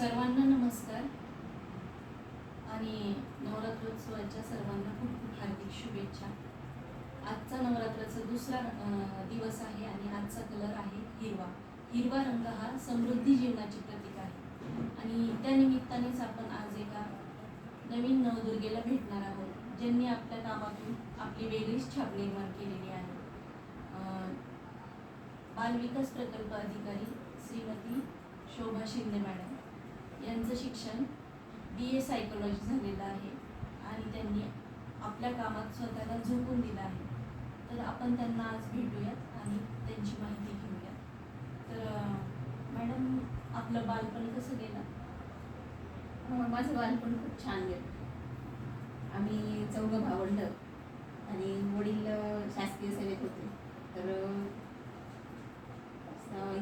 सर्वांना नमस्कार. आणि नवरात्रोत्सवाच्या सर्वांना खूप खूप हार्दिक शुभेच्छा. आजचा नवरात्राचा दुसरा दिवस आहे आणि आजचा कलर आहे हिरवा. हिरवा रंग हा समृद्धी जीवनाचे प्रतीक आहे. आणि त्या निमित्तानेच आपण आज एका नवीन नवदुर्गेला भेटणार आहोत ज्यांनी आपल्या कामातून आपली वेगळीच छाप निर्माण केलेली आहे. बालविकास प्रकल्प अधिकारी श्रीमती शोभा शिंदे मॅडम. यांचं शिक्षण बी ए सायकोलॉजी झालेलं आहे आणि त्यांनी आपल्या कामात स्वतःला झोकून दिलं आहे. तर आपण त्यांना आज भेटूयात आणि त्यांची माहिती घेऊयात. तर मॅडम आपलं बालपण कसं गेलं? माझं बालपण खूप छान गेलं. आम्ही चौघं भावंड आणि वडील शासकीय सेवेत होते. तर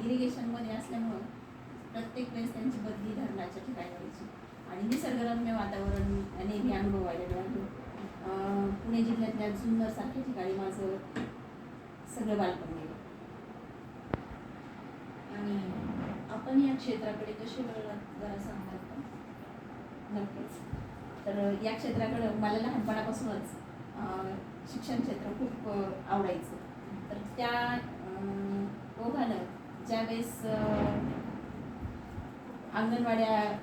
इरिगेशनमध्ये असल्यामुळं प्रत्येक वेळेस त्यांची बदली धरणाच्या ठिकाणी व्हायची. आणि निसर्गरम्य वातावरण नेहमी अनुभवायला मिळालं पुणे जिल्ह्यातल्या जुन्नर सारख्या ठिकाणी माझं सगळं बालपण गेलं. आणि आपण या क्षेत्राकडे कसे वळलात जरा सांगाल का? नक्कीच. तर या क्षेत्राकडं मला लहानपणापासूनच शिक्षण क्षेत्र खूप आवडायचं. तर त्या ओघानं ज्यावेळेस अंगणवाड्या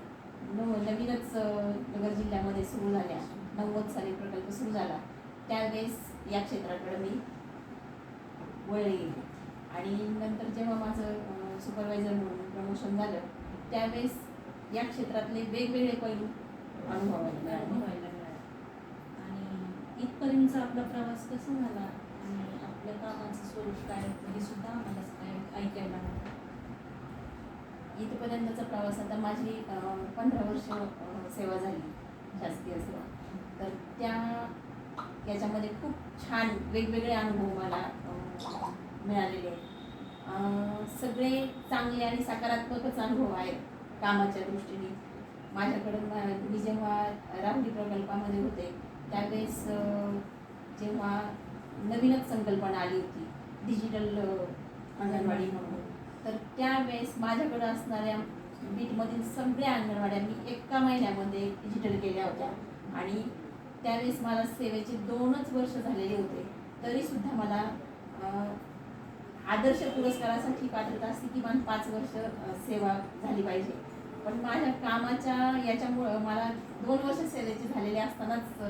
नव नवीनच नगर जिल्ह्यामध्ये सुरू झाल्या. नव्वद साली प्रकल्प सुरू झाला. त्यावेळेस या क्षेत्राकडे मी वळले गेले. आणि नंतर जेव्हा माझं सुपरवायझर म्हणून प्रमोशन झालं त्यावेळेस या क्षेत्रातले वेगवेगळे पैलू अनुभवायला मिळाले. मिळालं. आणि इथपर्यंतचा आपला प्रवास कसा झाला? आणि आपल्या कामाचं स्वरूप काय हे सुद्धा आम्हाला ऐकायला मिळालं. इथपर्यंतचा प्रवास आता माझी पंधरा वर्ष सेवा झाली शासकीय सेवा. तर त्या याच्यामध्ये खूप छान वेगवेगळे अनुभव मला मिळालेले आहेत. सगळे चांगले आणि सकारात्मकच अनुभव आहेत कामाच्या दृष्टीने. माझ्याकडं मी जेव्हा राहुली प्रकल्पामध्ये होते त्यावेळेस जेव्हा नवीनच संकल्पना आली होती डिजिटल अंगणवाडी म्हणून. तर त्यावेळेस माझ्याकडं असणाऱ्या बीटमधील सगळ्या अंगणवाड्या मी एका महिन्यामध्ये डिजिटल केल्या होत्या. आणि त्यावेळेस मला सेवेचे दोनच वर्ष झालेले होते. तरीसुद्धा मला आदर्श पुरस्कारासाठी पात्रता असते किमान पाच वर्ष सेवा झाली पाहिजे. पण माझ्या कामाच्या याच्यामुळं मला दोन वर्ष सेवेचे झालेले असतानाच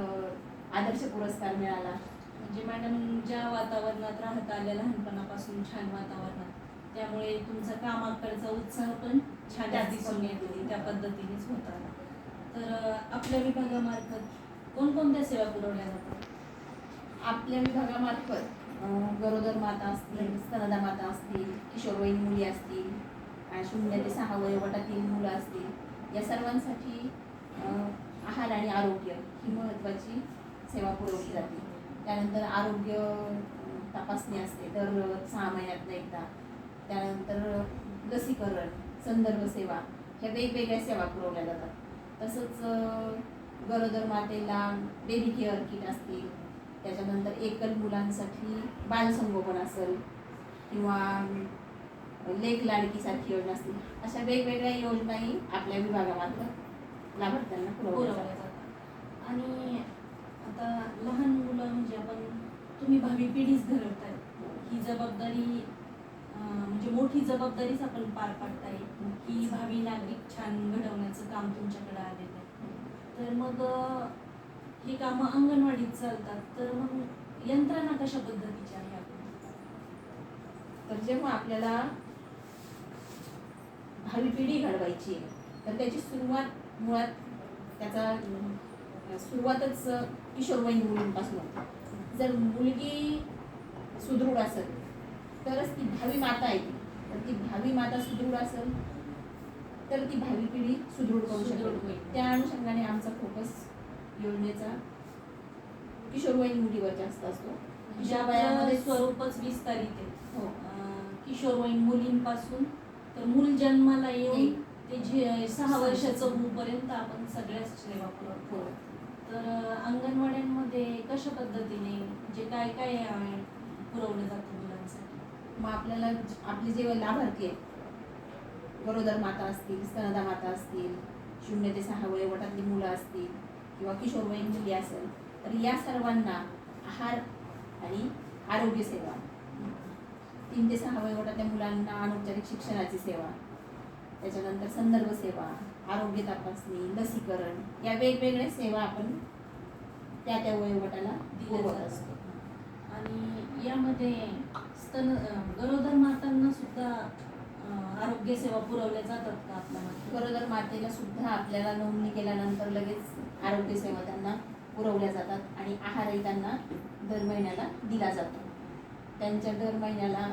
आदर्श पुरस्कार मिळाला. म्हणजे मॅडम ज्या वातावरणात राहत आल्या लहानपणापासून छान वातावरणात. त्यामुळे तुमचा कामाकडचा उत्साह पण छान दिसून येत. त्या पद्धतीनेच होता. तर आपल्या विभागामार्फत कोणकोणत्या सेवा पुरवल्या जातात? आपल्या विभागामार्फत गरोदर माता असतील स्तनदा माता असतील किशोरवयीन मुली असतील आणि शून्य ते सहा वयोगटातील मुलं असतील या सर्वांसाठी आहार आणि आरोग्य ही महत्त्वाची सेवा पुरवली जाते. त्यानंतर आरोग्य तपासणी असते दर सहा महिन्यातनं एकदा. त्यानंतर लसीकरण संदर्भ सेवा ह्या वेगवेगळ्या सेवा पुरवल्या जातात. तसंच गरोदर मातेला बेबी केअर किट असतील. त्याच्यानंतर एकल मुलांसाठी बालसंगोपन असेल किंवा लेख लाडकीसारखी योजना असतील. अशा वेगवेगळ्या योजनाही आपल्या विभागामार्फत लाभार्थ्यांना पुरवल्या पुरवल्या जातात. आणि आता लहान मुलं म्हणजे आपण तुम्ही भावी पिढीच घडवताय. ही. जबाबदारी अं, म्हणजे मोठी जबाबदारीच आपण पार पाडताय की भावी नागरिक छान घडवण्याचं काम तुमच्याकडे आलेलं आहे. तर मग ही कामं अंगणवाडीत चालतात. तर मग यंत्रणा कशा पद्धतीची आहे आपण तर जेव्हा आपल्याला भावी पिढी घडवायची आहे तर त्याची सुरुवात मुळात त्याचा सुरुवातच किशोरवयीन मुलींपासून होते. जर मुलगी सुदृढ असेल तरच ती भावी माता आहे तर ती भावी माता सुदृढ असेल तर ती भावी पिढी सुदृढ करू शकेल. त्या अनुषंगाने आमचा फोकस योजनेचा किशोरवयीन मुलीवर जास्त असतो. ज्या वयामध्ये स्वरूपच विस्तारित आहे. हो. किशोरवयीन मुलींपासून तर मूल जन्माला येऊन. ते जे सहा वर्षाचं होऊपर्यंत आपण सगळ्याच सेवा पुरवतो हो. तर अंगणवाड्यांमध्ये कशा पद्धतीने म्हणजे काय काय पुरवलं जातं? मग आपल्याला आपली आपले जे लाभार्थी आहेत गरोदर माता असतील स्तनदा माता असतील शून्य ते सहा वयोगटातली मुलं असतील किंवा किशोरवयीन मुली असेल तर या सर्वांना आहार आणि आरोग्य सेवा तीन ते सहा वयोगटातल्या मुलांना अनौपचारिक शिक्षणाची सेवा त्याच्यानंतर संदर्भ सेवा आरोग्य तपासणी लसीकरण या वेगवेगळ्या सेवा आपण त्या त्या वयोगटाला दिल्या जात असतो. आणि यामध्ये स्तन गरोदर मातांना सुद्धा आरोग्य सेवा पुरवल्या जातात का आपल्या? गरोदर मातेला सुद्धा आपल्याला नोंदणी केल्यानंतर लगेच आरोग्य सेवा त्यांना पुरवल्या जातात आणि आहारही त्यांना दर महिन्याला दिला जातो त्यांच्या दर महिन्याला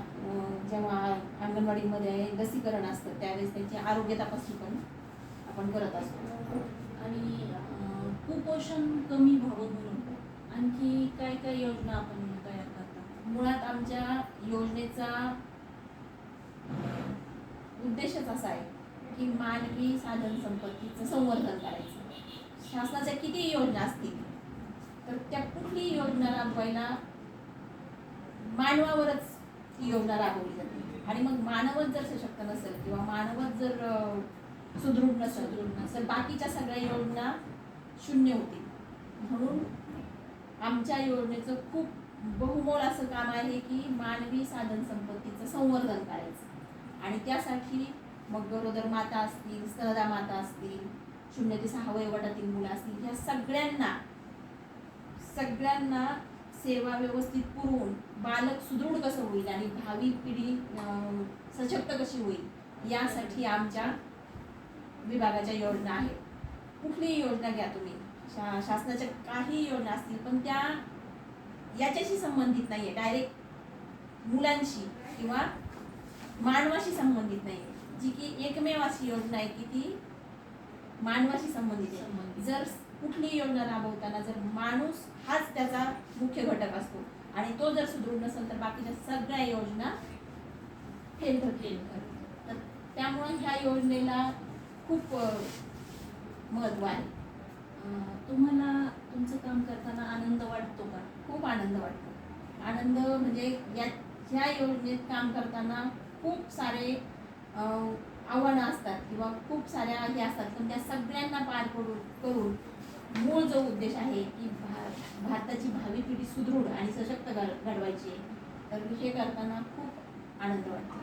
जेव्हा अंगणवाडीमध्ये लसीकरण असतं त्यावेळेस त्यांची आरोग्य तपासणी पण आपण करत असतो आणि कुपोषण कमी व्हावं म्हणून आणखी काय काय योजना आपण तयार मुळात आमच्या योजनेचा उद्देशच असा आहे की मानवी साधन संपत्तीचं संवर्धन करायचं शासनाच्या किती योजना असतील तर त्या कुठलीही योजना राबवायला मानवावरच ती योजना राबवली जाते आणि मग मानवच जर सशक्त नसेल किंवा मानवच जर सुदृढ नसेल सुदृढ नसेल. बाकीच्या सगळ्या योजना शून्य होतील म्हणून आमच्या योजनेचं खूप बहुमोल असं काम आहे की मानवी साधन संपत्तीचं संवर्धन करायचं. आणि त्यासाठी मग गरोदर माता असतील स्तनदा माता असतील शून्य ते सहा वयोगटातील मुलं असतील ह्या सगळ्यांना सगळ्यांना सेवा व्यवस्थित पुरवून बालक सुदृढ कसं होईल आणि भावी पिढी सशक्त कशी होईल यासाठी आमच्या विभागाच्या योजना आहेत. कुठलीही योजना घ्या तुम्ही. शा शासनाच्या काही योजना असतील पण त्या याच्याशी संबंधित नाही आहे डायरेक्ट मुलांशी किंवा मानवाशी संबंधित नाही जी की एकमेव अशी योजना आहे की ती मानवाशी संबंधित आहे. संबंधित. जर कुठलीही योजना राबवताना जर माणूस हाच त्याचा मुख्य घटक असतो आणि तो जर सुदृढ नसेल तर बाकीच्या सगळ्या योजना फेल ठरतील. तर त्यामुळे ह्या योजनेला खूप महत्त्व आहे. तुम्हाला तुमचं काम करताना आनंद वाटतो का? खूप आनंद वाटतो. आनंद म्हणजे या ह्या योजनेत काम करताना खूप सारे आव्हानं असतात किंवा खूप साऱ्या हे असतात. पण त्या सगळ्यांना पार करून करून मूळ जो उद्देश आहे की भा भारताची भावी पिढी सुदृढ आणि सशक्त घड- घडवायची आहे. तर हे करताना खूप आनंद वाटतो.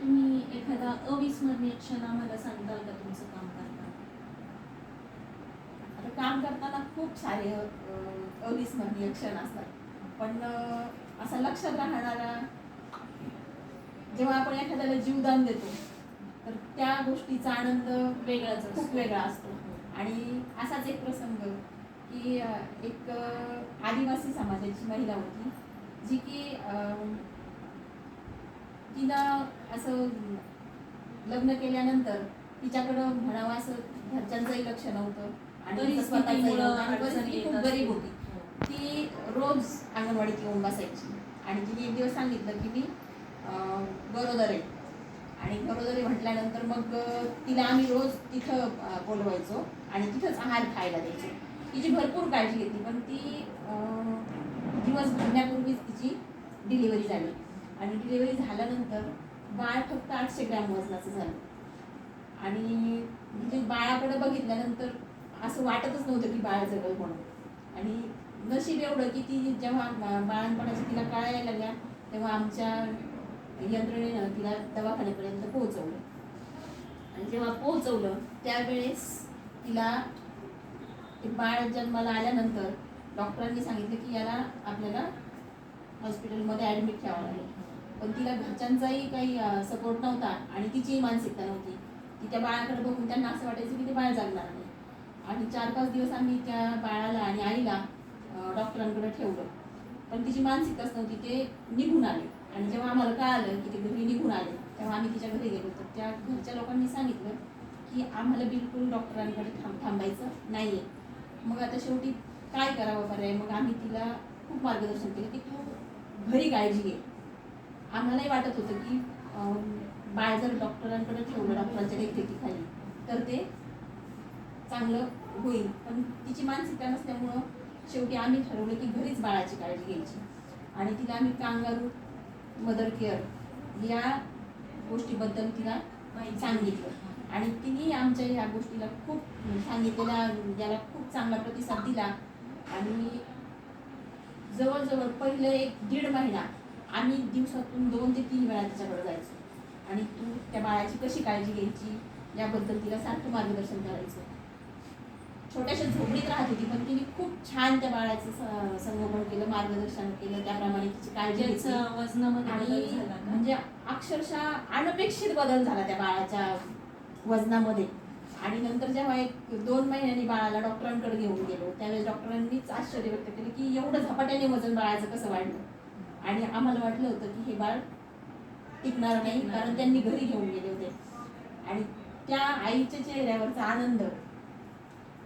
तुम्ही एखादा अविस्मरणीय क्षण आम्हाला सांगताल का तुमचं काम आता काम करताना खूप सारे अविस्मरणीय क्षण असतात. पण असा लक्षात राहणारा जेव्हा आपण एखाद्याला जीवदान देतो तर त्या गोष्टीचा आनंद वेगळाच. खूप वेगळा असतो. आणि असाच एक प्रसंग की एक आदिवासी समाजाची महिला होती जी की अ, तिनं असं लग्न केल्यानंतर तिच्याकडं म्हणावं असं घरच्यांचंही लक्ष नव्हतं. आणि खूप. गरीब होती. ती रोज अंगणवाडीत येऊन बसायची आणि तिने एक दिवस सांगितलं की मी गरोदर आहे. आणि गरोदर म्हटल्यानंतर मग तिला आम्ही रोज तिथं बोलवायचो आणि तिथंच आहार खायला द्यायचो. तिची भरपूर काळजी घेतली पण ती दिवस भरण्यापूर्वीच तिची डिलिव्हरी झाली. आणि डिलिव्हरी झाल्यानंतर बाळ फक्त आठशे ग्रॅम वजनाचं झालं. आणि म्हणजे बाळाकडे बघितल्यानंतर असं वाटतच नव्हतं की बाळ जगल म्हणून आणि नशीब एवढं की ती जेव्हा बा- बाळणपणाच्या तिला कळायला लागल्या तेव्हा आमच्या यंत्रणेनं तिला दवाखान्यापर्यंत पोहोचवलं. आणि जेव्हा पोहोचवलं त्यावेळेस तिला ते बाळ जन्माला आल्यानंतर डॉक्टरांनी सांगितलं की याला आपल्याला हॉस्पिटलमध्ये ॲडमिट ठेवावं लागेल. पण तिला घरच्यांचाही काही सपोर्ट नव्हता आणि तिचीही मानसिकता नव्हती. ती त्या बाळाकडे बघून त्यांना असं वाटायचं की ते बाळ जागणार. आणि चार पाच दिवस आम्ही त्या बाळाला आणि आईला डॉक्टरांकडे ठेवलं. पण तिची मानसिकताच नव्हती ते निघून आले. आणि जेव्हा आम्हाला कळालं की ते घरी निघून आले तेव्हा आम्ही तिच्या घरी गेलो. तर त्या घरच्या लोकांनी सांगितलं की आम्हाला बिलकुल डॉक्टरांकडे थांब थांबायचं नाही आहे मग आता शेवटी काय करावं पर्याय मग आम्ही तिला खूप मार्गदर्शन केलं की तू घरी काळजी घे. आम्हालाही वाटत होतं की बाळ जर डॉक्टरांकडे ठेवलं डॉक्टरांच्या देखरेखीखाली तर ते चांगलं होईल. पण तिची मानसिकता नसल्यामुळं शेवटी आम्ही ठरवलं की घरीच बाळाची काळजी घ्यायची. आणि तिला आम्ही कांगारू मदर केअर या गोष्टीबद्दल तिला सांगितलं. आणि तिने आमच्या ह्या गोष्टीला खूप सांगितलेल्या याला खूप चांगला प्रतिसाद दिला. आणि जवळजवळ पहिलं एक दीड महिना आम्ही दिवसातून दोन ते तीन वेळा तिच्याकडे जायचो. आणि तू त्या बाळाची कशी काळजी घ्यायची याबद्दल तिला सारखं मार्गदर्शन करायचं. छोट्याशा झोपडीत राहत होती पण तिने खूप छान त्या बाळाचं संगोपन केलं मार्गदर्शन केलं त्याप्रमाणे तिची काळजी ज्याचा वजनामध्ये आणि बदल झाला का? म्हणजे अक्षरशः अनपेक्षित बदल झाला त्या बाळाच्या वजनामध्ये आणि नंतर जेव्हा एक दोन महिन्यांनी बाळाला डॉक्टरांकडे घेऊन गेलो त्यावेळेस डॉक्टरांनीच आश्चर्य व्यक्त केलं की एवढं झपाट्याने वजन बाळाचं कसं वाढलं आणि आम्हाला वाटलं होतं की हे बाळ टिकणार नाही कारण. त्यांनी घरी घेऊन गेले होते आणि त्या आईच्या चेहऱ्यावरचा आनंद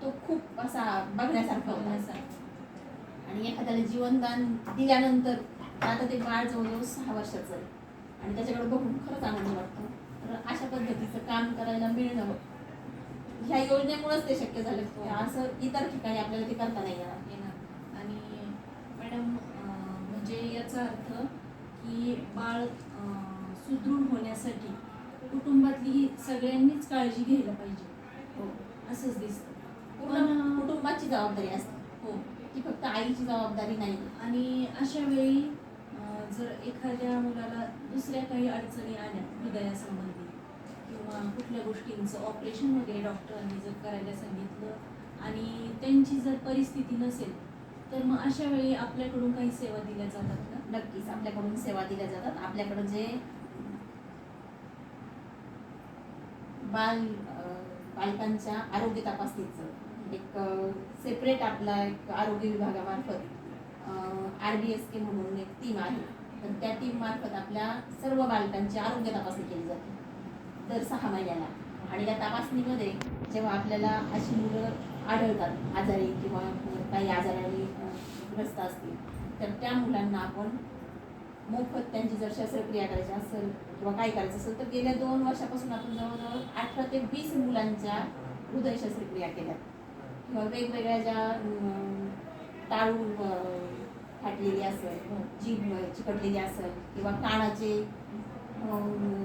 तो खूप असा बघण्यासारखा होता. बघण्यासारखं. आणि एखाद्याला जीवनदान दिल्यानंतर आता ते बाळ जवळजवळ सहा वर्षाचं आहे. आणि त्याच्याकडे बघून खरंच आनंद वाटतो. तर अशा पद्धतीचं काम करायला मिळणं ह्या योजनेमुळेच ते शक्य झालं. असं इतर ठिकाणी आपल्याला ते करता नाही येणार. आणि मॅडम म्हणजे याचा अर्थ की बाळ सुदृढ होण्यासाठी कुटुंबातली ही सगळ्यांनीच काळजी घ्यायला पाहिजे. हो. असंच दिसतं. पूर्ण कुटुंबाची जबाबदारी असते. हो. ती फक्त आईची जबाबदारी नाही. आणि अशा वेळी जर एखाद्या मुलाला दुसऱ्या काही अडचणी आल्या हृदयासंबंधी किंवा कुठल्या गोष्टींचं ऑपरेशन वगैरे डॉक्टरांनी जर करायला सांगितलं आणि त्यांची जर परिस्थिती नसेल तर मग अशा वेळी आपल्याकडून काही सेवा दिल्या जातात का? नक्कीच. आपल्याकडून सेवा दिल्या जातात. आपल्याकडं जे बाल बालकांच्या आरोग्य तपासणीचं एक सेपरेट आपला एक आरोग्य विभागामार्फत आर बी एस के म्हणून एक टीम आहे. तर त्या टीममार्फत आपल्या सर्व बालकांची आरोग्य तपासणी केली जाते दर सहा महिन्याला. आणि त्या तपासणीमध्ये जेव्हा आपल्याला अशी मुलं आढळतात आजारी किंवा काही आजाराने ग्रस्त असतील तर त्या मुलांना आपण मोफत त्यांची जर शस्त्रक्रिया करायची असेल किंवा काय करायचं असेल तर गेल्या दोन वर्षापासून आपण जवळजवळ अठरा ते वीस मुलांच्या हृदय शस्त्रक्रिया केल्या वेगवेगळ्या ज्या टाळू फाटलेली असेल जीभ चिकटलेली असेल किंवा कानाचे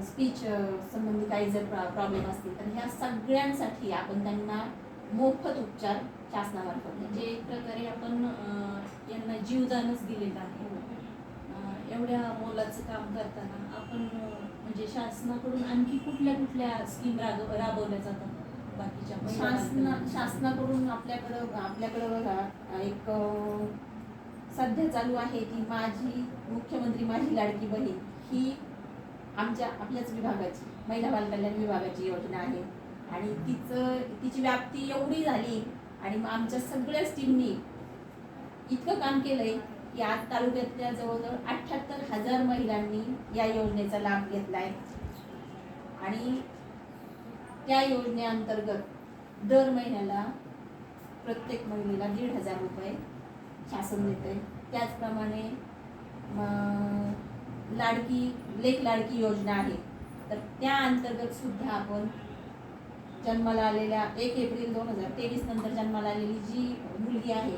स्पीच संबंधी काही जर प्रॉब्लेम असतील तर ह्या सगळ्यांसाठी आपण त्यांना मोफत उपचार शासनामार्फत म्हणजे एक प्रकारे आपण यांना जीवदानच दिलेलं आहे. एवढ्या मोलाचं काम करताना आपण म्हणजे शासनाकडून आणखी कुठल्या कुठल्या स्कीम राब राबवल्या जातात? बाकीच्या शासना? शासनाकडून आपल्याकडं आपल्याकडं बघा एक सध्या चालू आहे की माझी मुख्यमंत्री माझी लाडकी बहीण ही आमच्या आपल्याच विभागाची महिला बालकल्याण विभागाची योजना आहे आणि तिचं तिची व्याप्ती एवढी झाली आणि मग आमच्या सगळ्याच टीमनी इतकं काम केलंय की आज तालुक्यातल्या जवळजवळ अठ्ठ्याहत्तर हजार महिलांनी या योजनेचा लाभ घेतलाय आणि त्या योजनेअंतर्गत दर महिन्याला प्रत्येक महिलेला दीड हजार रुपये शासन देते त्याचप्रमाणे लाडकी लेख लाडकी योजना आहे. तर त्या अंतर्गत सुद्धा आपण जन्माला आलेल्या एक एप्रिल दोन हजार तेवीस नंतर जन्माला आलेली जी मुलगी आहे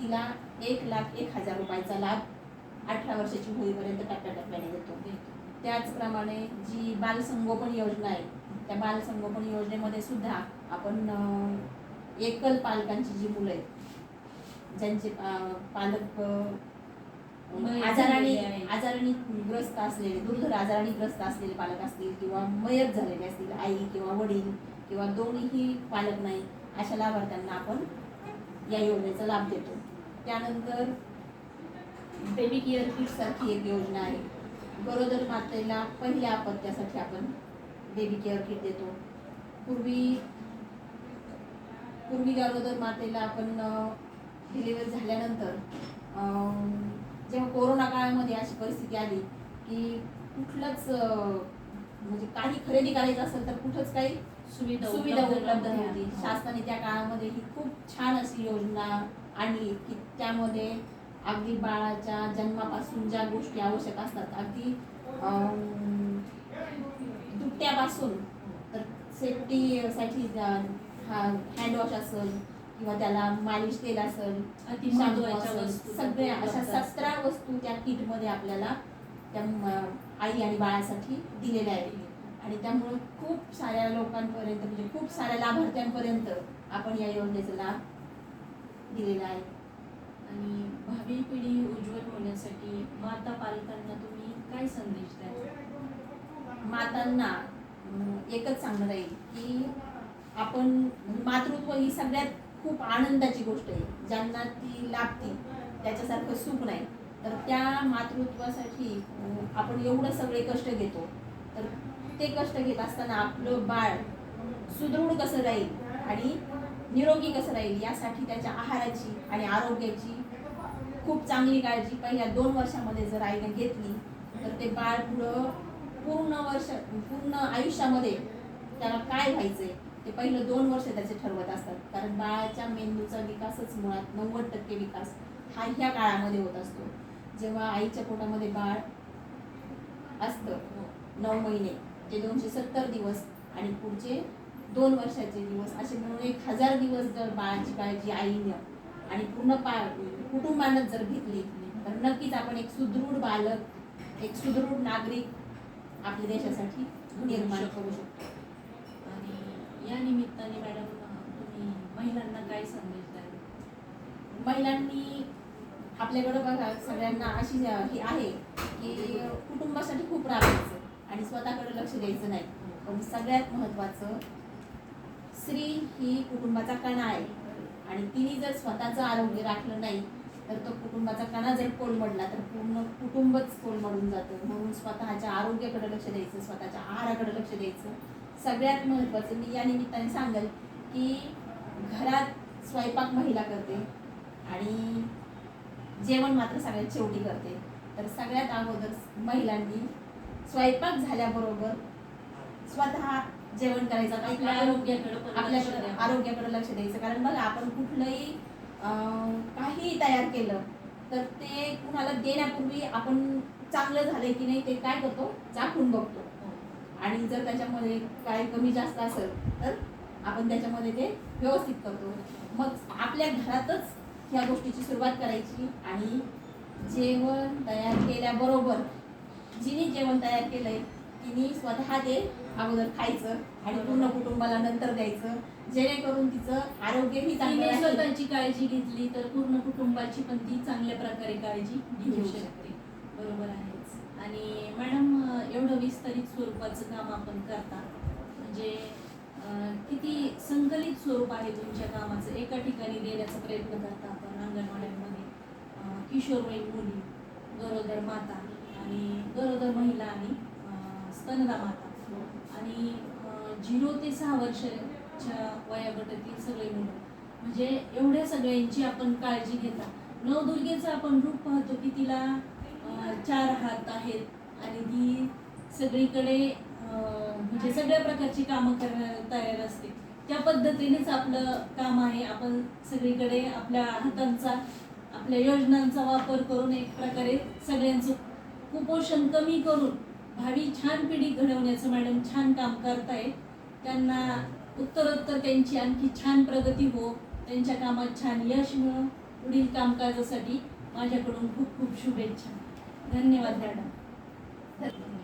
तिला एक लाख एक हजार रुपयाचा लाभ अठरा वर्षाची होईपर्यंत टप्प्याटप्प्याने देतो. त्याचप्रमाणे जी बालसंगोपन योजना आहे त्या बालसंगोपन योजनेमध्ये सुद्धा आपण एकल पालकांची जी मुलं आहेत ज्यांचे पालक आजाराने. आजाराने ग्रस्त असलेले दुर्धर आजाराने ग्रस्त असलेले पालक असतील किंवा मयत झालेले असतील आई किंवा वडील किंवा दोन्हीही पालक नाही अशा लाभार्थ्यांना आपण या योजनेचा लाभ देतो त्यानंतर बेबी केअर किट सारखी एक योजना आहे गरोदर मातेला पहिल्या अपत्यासाठी आपण बेबी केअर किट देतो पूर्वी पूर्वी गरोदर मातेला आपण डिलिव्हरी झाल्यानंतर अं, जेव्हा कोरोना काळामध्ये अशी परिस्थिती आली की कुठलंच म्हणजे काही खरेदी करायचं असेल तर कुठंच काही सुविधा सुविधा उपलब्ध. नव्हती हो. शासनाने त्या काळामध्ये ही खूप छान अशी योजना आणली की त्यामध्ये अगदी बाळाच्या जन्मापासून ज्या गोष्टी आवश्यक असतात अगदी अं, दुट्ट्यापासून तर सेफ्टीसाठी हा हँडवॉश असेल किंवा त्याला मालिश तेल असेल सगळ्या अशा. सतरा वस्तू त्या किटमध्ये आपल्याला त्या आई आणि बाळासाठी दिलेल्या आहेत. आणि त्यामुळं खूप साऱ्या लोकांपर्यंत म्हणजे खूप साऱ्या लाभार्थ्यांपर्यंत आपण या योजनेचा लाभ दिलेला आहे. आणि भावी पिढी उज्ज्वल होण्यासाठी माता पालकांना तुम्ही काय संदेश द्याल? मातांना एकच सांगणार आहे की आपण मातृत्व ही सगळ्यात खूप आनंदाची गोष्ट आहे. ज्यांना ती लाभते त्याच्यासारखं सुख नाही. तर त्या मातृत्वासाठी आपण एवढं सगळे कष्ट घेतो. तर ते कष्ट घेत असताना आपलं बाळ सुदृढ कसं राहील आणि निरोगी कसं राहील यासाठी त्याच्या आहाराची आणि आरोग्याची खूप चांगली काळजी. पहिल्या दोन वर्षामध्ये जर आईने घेतली तर ते बाळ पुढं पूर्ण वर्ष पूर्ण आयुष्यामध्ये त्याला काय व्हायचंय ते पहिलं दोन वर्ष त्याचे ठरवत असतात. कारण बाळाच्या मेंदूचा विकासच मुळात नव्वद टक्के विकास हा ह्या काळामध्ये होत असतो. जेव्हा आईच्या पोटामध्ये बाळ असतं नऊ महिने ते दोनशे सत्तर दिवस आणि पुढचे दोन वर्षाचे दिवस असे मिळून एक हजार दिवस जर बाळाची काळजी आईनं आणि पूर्ण पा कुटुंबानं जर घेतली तर नक्कीच आपण एक सुदृढ बालक एक सुदृढ नागरिक आपल्या देशासाठी निर्माण करू शकतो. आणि या निमित्ताने मॅडम तुम्ही महिलांना काय संदेश द्याल? महिलांनी आपल्याकडं बघा सगळ्यांना अशी ही आहे की कुटुंबासाठी खूप राबायचं आणि स्वतःकडे लक्ष द्यायचं नाही. पण सगळ्यात महत्त्वाचं स्त्री ही कुटुंबाचा कणा आहे. आणि तिने जर स्वतःचं आरोग्य राखलं नाही तर तो कुटुंबाचा कणा जर कोलमडला तर पूर्ण कुटुंबच कोलमडून जातं. म्हणून स्वतःच्या आरोग्याकडे लक्ष द्यायचं स्वतःच्या आहाराकडे लक्ष द्यायचं. सगळ्यात महत्त्वाचं मी या निमित्ताने सांगेल की घरात स्वयंपाक महिला करते आणि जेवण मात्र सगळ्यात शेवटी करते. तर सगळ्यात अगोदर महिलांनी स्वयंपाक झाल्याबरोबर स्वतः जेवण करायचं. आपल्या आरोग्याकडे. आरोग्याकडे लक्ष द्यायचं. कारण बघा आपण कुठलंही काही तयार केलं तर ते कुणाला देण्यापूर्वी आपण चांगलं झालंय की नाही ते काय करतो? चाखून बघतो. आणि जर त्याच्यामध्ये काय कमी जास्त असेल तर आपण त्याच्यामध्ये ते व्यवस्थित करतो. मग आपल्या घरातच ह्या गोष्टीची सुरुवात करायची आणि जेवण तयार केल्याबरोबर जिने जेवण तयार केलंय तिने स्वतः ते अगोदर खायचं आणि पूर्ण कुटुंबाला नंतर द्यायचं. जेणेकरून तिचं आरोग्यही चांगलं तिने राहील. स्वतःची काळजी घेतली तर पूर्ण कुटुंबाची पण ती चांगल्या प्रकारे काळजी घेऊ घेऊ शकते. बरोबर आहेच. आणि मॅडम अं, एवढं विस्तारित स्वरूपाचं काम आपण करता म्हणजे अं, किती संकलित स्वरूप आहे तुमच्या कामाचं? एका ठिकाणी देण्याचा प्रयत्न करता आपण अंगणवाड्यांमध्ये. अं, किशोरवयीन मुली गरोदर माता आणि गरोदर महिला आणि अं, स्तनदा माता. आणि अं, झिरो ते सहा वर्षाच्या वयोगटातील सगळे मुलं. म्हणजे एवढ्या सगळ्यांची आपण काळजी घेता. नवदुर्गेचं आपण रूप पाहतो की तिला चार हात आहेत आणि ती सगळीकडे म्हणजे सगळ्या प्रकारची कामं करण्याला तयार असते. त्या पद्धतीनेच आपलं काम आहे. आपण सगळीकडे आपल्या हातांचा आपल्या योजनांचा वापर करून एक प्रकारे सगळ्यांचं कुपोषण कमी करून भावी छान पिढी घडवण्याचं मॅडम छान काम करताय त्यांना उत्तरोत्तर त्यांची आणखी छान प्रगती हो त्यांच्या कामात छान यश मिळो. पुढील कामकाजासाठी माझ्याकडून खूप खूप शुभेच्छा. धन्यवाद मॅडम.